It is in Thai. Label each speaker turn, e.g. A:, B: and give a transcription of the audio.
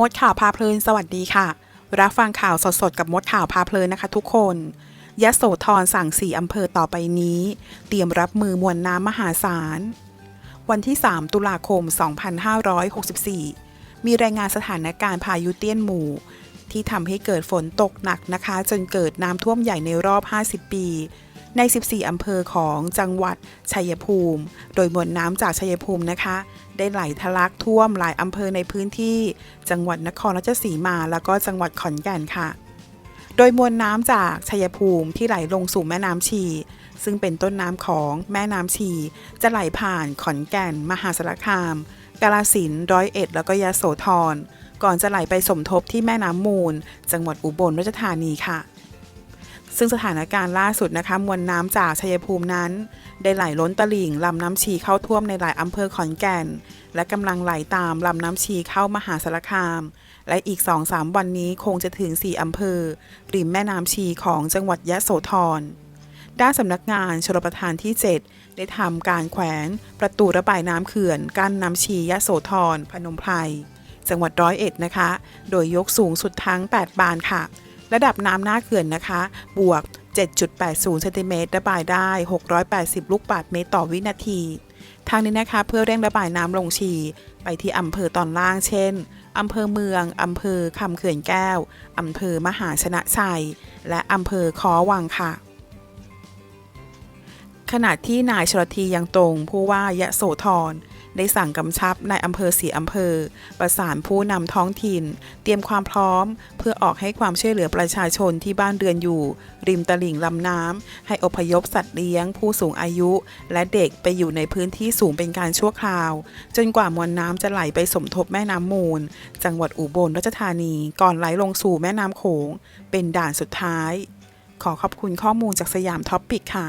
A: มดข่าวพาเพลินสวัสดีค่ะ รับฟังข่าวสดๆ กับมดข่าวพาเพลินนะคะทุกคนยะโสธรสั่งสี่อำเภอต่อไปนี้ เตรียมรับมือมวลน้ำมหาศาล วันที่ 3 ตุลาคม 2564 มีรายงานสถานการณ์พายุเตี้ยนหมู่ ที่ทำให้เกิดฝนตกหนักนะคะ จนเกิดน้ำท่วมใหญ่ในรอบ 50 ปี ใน 14 อำเภอของจังหวัดชัยภูมิ โดยมวลน้ำจากชัยภูมินะคะ ได้ไหลทะลักท่วมหลายอำเภอในพื้นที่ จังหวัดนครราชสีมา แล้วก็จังหวัดขอนแก่นค่ะ โดยมวลน้ำจากชัยภูมิที่ไหลลงสู่แม่น้ำชี ซึ่งเป็นต้นน้ำของแม่น้ำชี จะไหลผ่านขอนแก่น มหาสารคาม กาลสินร้อยเอ็ด แล้วก็ยะโสธร ก่อนจะไหลไปสมทบที่แม่น้ำมูล จังหวัดอุบลราชธานีค่ะ ซึ่งสถานการณ์ล่าสุดนะคะมวลน้ำจากชัยภูมินั้น ได้ไหลล้นตลิ่งลำน้ำชีเข้าท่วมในหลายอำเภอขอนแก่น และกำลังไหลตามลำน้ำชีเข้ามหาสารคาม และอีก 2-3 วันนี้คงจะถึง 4 อำเภอริมแม่น้ำชีของจังหวัดยะโสธรด้านสำนักงานชลประทานที่ 7 ได้ทำการแขวนประตูระบายน้ำเขื่อนกั้นน้ำชียะโสธรพนมไพรจังหวัดร้อยเอ็ดนะคะ โดยยกสูงสุดทั้ง 8 บานค่ะ ระดับน้ำหน้าเขื่อนนะคะ บวก 7.80เซนติเมตรระบายได้ 680 ลูกบาศก์เมตรต่อวินาที ทางนี้นะคะเพื่อเร่งระบายน้ำลงชีไปที่อำเภอตอนล่างเช่นอำเภอเมืองอำเภอคำเขื่อนแก้วอำเภอมหาชนะชัย และอำเภอคอวังค่ะขณะที่นายชลทียังตรงผู้ว่ายะโสธร ได้สั่งกำชับในอำเภอสีอำเภอ ประสานผู้นำท้องถิ่น เตรียมความพร้อม เพื่อออกให้ความช่วยเหลือประชาชนที่บ้านเรือนอยู่ ริมตลิ่งลำน้ำให้อพยพสัตว์เลี้ยง ผู้สูงอายุ และเด็กไปอยู่ในพื้นที่สูงเป็นการชั่วคราว จนกว่ามวลน้ำจะไหลไปสมทบแม่น้ำมูล จังหวัดอุบลราชธานี ก่อนไหลลงสู่แม่น้ำโขง เป็นด่านสุดท้าย ขอขอบคุณข้อมูลจากสยามท็อปปิกค่ะ